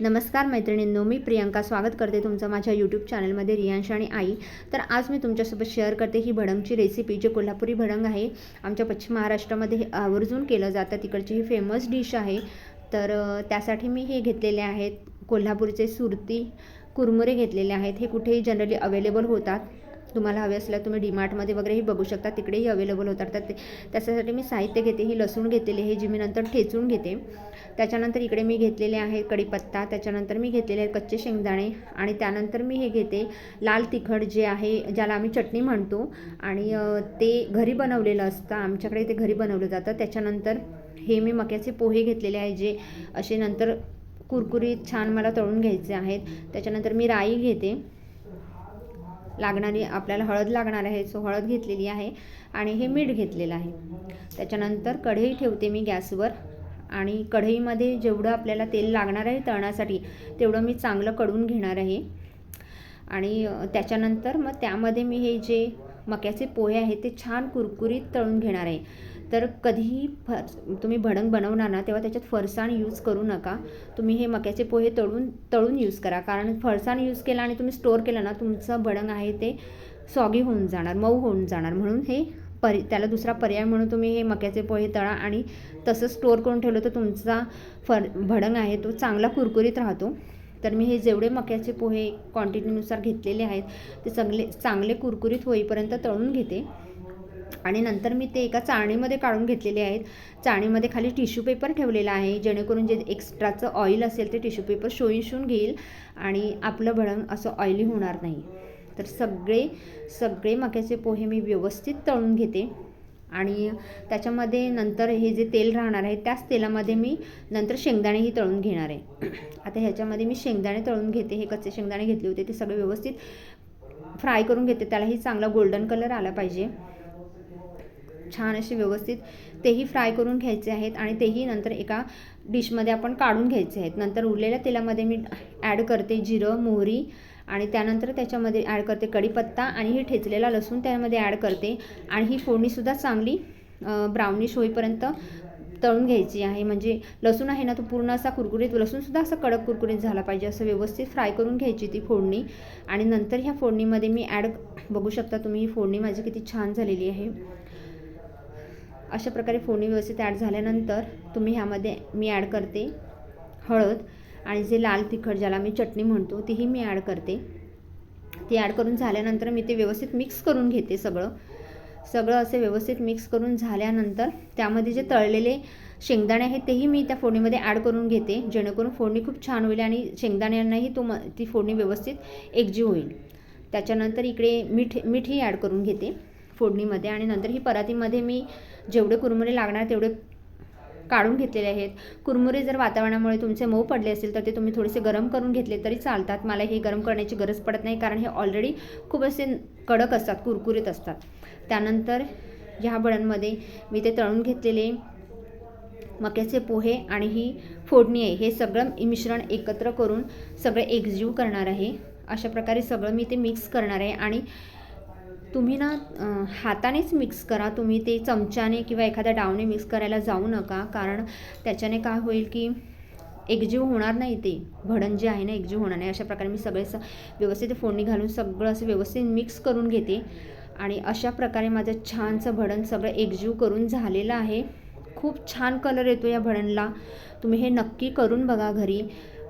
नमस्कार मैत्रिणींनो मी प्रियंका स्वागत करते तुमचं माझ्या यूट्यूब चॅनलमध्ये रियांश आणि आई. तर आज मी तुमच्यासोबत शेअर करते ही भडंगची रेसिपी जे कोल्हापुरी भडंग आहे. आमच्या पश्चिम महाराष्ट्रामध्ये हे आवर्जून केलं जातं. तिकडची ही फेमस डिश आहे. तर त्यासाठी मी हे घेतलेले आहेत. कोल्हापूरचे सुरती कुरमुरे घेतलेले आहेत. हे कुठेही जनरली अवेलेबल होतात. तुम्हाला हवे असल्यास तुम्ही डीमार्टमध्ये वगैरेही बघू शकता. तिकडेही अवेलेबल होतात. तर ते त्याच्यासाठी मी साहित्य घेते ही लसूण घेतलेली हे जी मी नंतर ठेचून घेते. त्याच्यानंतर इकडे मी घेतलेले आहे कढीपत्ता त्याच्यानंतर मी घेतलेले आहेत कच्चे शेंगदाणे आणि त्यानंतर मी हे घेते लाल तिखट जे आहे ज्याला आम्ही चटणी म्हणतो आणि ते घरी बनवलेलं असतं. आमच्याकडे ते घरी बनवलं जातं. त्याच्यानंतर हे मी मक्याचे पोहे घेतलेले आहे जे असे नंतर कुरकुरीत छान मला तळून घ्यायचे आहेत. त्याच्यानंतर मी राई घेते. लागणारी आपल्याला हळद लागणार आहे सो हळद घेतलेली आहे आणि हे मीठ घेतलेलं आहे. त्याच्यानंतर कढई ठेवते मी गॅसवर आणि कढईमध्ये जेवढं आपल्याला तेल लागणार आहे तळण्यासाठी तेवढं मी चांगलं कढून घेणार आहे. आणि त्याच्यानंतर मग त्यामध्ये मी हे जे मक्याचे पोहे आहेत ते छान कुरकुरीत तळून घेणार आहे. तर कधीही फर तुम्ही भडंग बनवणार ना तेव्हा त्याच्यात फरसाण यूज करू नका. तुम्ही हे मक्याचे पोहे तळून तळून यूज करा. कारण फरसाण यूज केला आणि तुम्ही स्टोअर केलं ना तुमचं भडंग आहे ते सॉगी होऊन जाणार मऊ होऊन जाणार. म्हणून हे परि त्याला दुसरा पर्याय म्हणून तुम्ही हे मक्याचे पोहे तळा आणि तसं स्टोअर करून ठेवलं तर तुमचा फर भडंग आहे तो चांगला कुरकुरीत राहतो. तर मी हे जेवढे मक्याचे पोहे क्वांटिटीनुसार घेतलेले आहेत ते चांगले चांगले कुरकुरीत होईपर्यंत तळून घेते. आणि नंतर मी ते एका चाळणीमध्ये काढून घेतलेले आहेत. चाळणीमध्ये खाली टिश्यू पेपर ठेवलेला आहे जेणेकरून जे एक्स्ट्राचं ऑइल असेल ते टिश्यू पेपर शोषून घेईल आणि आपलं भळण असं ऑइली होणार नाही. तर सगळे सगळे मक्याचे पोहे मी व्यवस्थित तळून घेते. आणि त्याच्यामध्ये नंतर हे जे तेल राहणार आहे त्याच तेलामध्ये मी नंतर शेंगदाणेही तळून घेणार आहे. आता ह्याच्यामध्ये मी शेंगदाणे तळून घेते हे कच्चे शेंगदाणे घेतले होते ते सगळे व्यवस्थित फ्राय करून घेते त्यालाही चांगला गोल्डन कलर आला पाहिजे. छान असे व्यवस्थित तेही फ्राय करून घ्यायचे आहेत आणि तेही नंतर एका डिशमध्ये आपण काढून घ्यायचे आहेत. नंतर उरलेल्या तेलामध्ये मी ॲड करते जिरं मोहरी आणि त्यानंतर त्याच्यामध्ये ॲड करते कढीपत्ता आणि हे ठेचलेला लसूण त्यामध्ये ॲड करते. आणि ही फोडणीसुद्धा चांगली ब्राउनिश होईपर्यंत तळून घ्यायची आहे. म्हणजे लसूण आहे ना तो पूर्ण असा कुरकुरीत लसूणसुद्धा असा कडक कुरकुरीत झाला पाहिजे. असं व्यवस्थित फ्राय करून घ्यायची ती फोडणी. आणि नंतर ह्या फोडणीमध्ये मी ॲड बघू शकता तुम्ही ही फोडणी माझी किती छान झालेली आहे. अशा प्रकारे फोडणी व्यवस्थित ॲड झाल्यानंतर तुम्ही ह्यामध्ये मी ॲड करते हळद. आणि जे लाल तिखट ज्याला मी चटणी म्हणतो तीही मी ॲड करते. ती ॲड करून झाल्यानंतर मी ते व्यवस्थित मिक्स करून घेते सगळं. सगळं असे व्यवस्थित मिक्स करून झाल्यानंतर त्यामध्ये जे तळलेले शेंगदाणे आहेत तेही मी त्या फोडणीमध्ये ॲड करून घेते. जेणेकरून फोडणी खूप छान होईल आणि शेंगदाण्यांनाही तो म ती फोडणी व्यवस्थित एकजीव होईल. त्याच्यानंतर इकडे मीठ मीठही ॲड करून घेते फोडणीमध्ये आणि नंतर ही परातीमध्ये मी जेवढे कुरमुरे लागणार तेवढे काढून घेतलेले आहेत. कुरमुरे जर वातावरणामुळे तुमचे मऊ पडले असेल तर ते तुम्ही थोडेसे गरम करून घेतले तरी चालतात. मला हे गरम करण्याची गरज पडत नाही कारण हे ऑलरेडी खूप असे कडक असतात कुरकुरीत असतात. त्यानंतर ह्या बळांमध्ये मी ते तळून घेतलेले मक्याचे पोहे आणि ही फोडणी आहे. हे सगळं मिश्रण एकत्र करून सगळं एकजीव करणार आहे. अशा प्रकारे सगळं मी ते मिक्स करणार आहे आणि तुम्ही ना हातानेच मिक्स करा. तुम्ही ते चमच्याने किंवा एखाद्या डावने मिक्स करायला जाऊ नका. कारण त्याच्याने काय होईल की एकजीव होणार नाही ते. भडण जे आहे ना एकजीव होणार नाही. अशा प्रकारे मी सगळे स व्यवस्थित फोडणी घालून सगळं असं व्यवस्थित मिक्स करून घेते. आणि अशा प्रकारे माझं छानसं भडण सगळं एकजीव करून झालेलं आहे. खूप छान कलर येतो या भडणला. तुम्ही हे नक्की करून बघा घरी.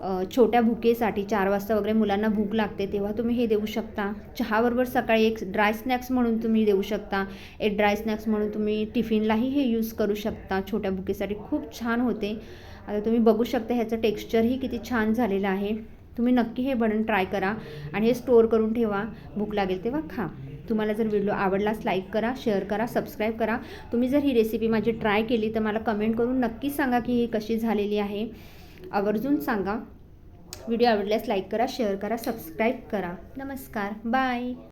छोट्या भुकेसाठी चार वाजता वगैरे मुलांना भूक लागते तेव्हा तुम्ही हे देऊ शकता. चहाबरोबर सकाळी एक ड्राय स्नॅक्स म्हणून तुम्ही देऊ शकता. एक ड्राय स्नॅक्स म्हणून तुम्ही टिफिनलाही हे यूज करू शकता. छोट्या भुकेसाठी खूप छान होते. आता तुम्ही बघू शकता ह्याचं टेक्स्चरही किती छान झालेलं आहे. तुम्ही नक्की हे बनवून ट्राय करा आणि हे स्टोअर करून ठेवा. भूक लागेल तेव्हा खा. तुम्हाला जर व्हिडिओ आवडलाच लाईक करा शेअर करा सबस्क्राईब करा. तुम्ही जर ही रेसिपी माझी ट्राय केली तर मला कमेंट करून नक्की सांगा की ही कशी झालेली आहे. आवर्जून सांगा. व्हिडिओ आवडल्यास लाईक करा शेअर करा सबस्क्राईब करा. नमस्कार. बाय.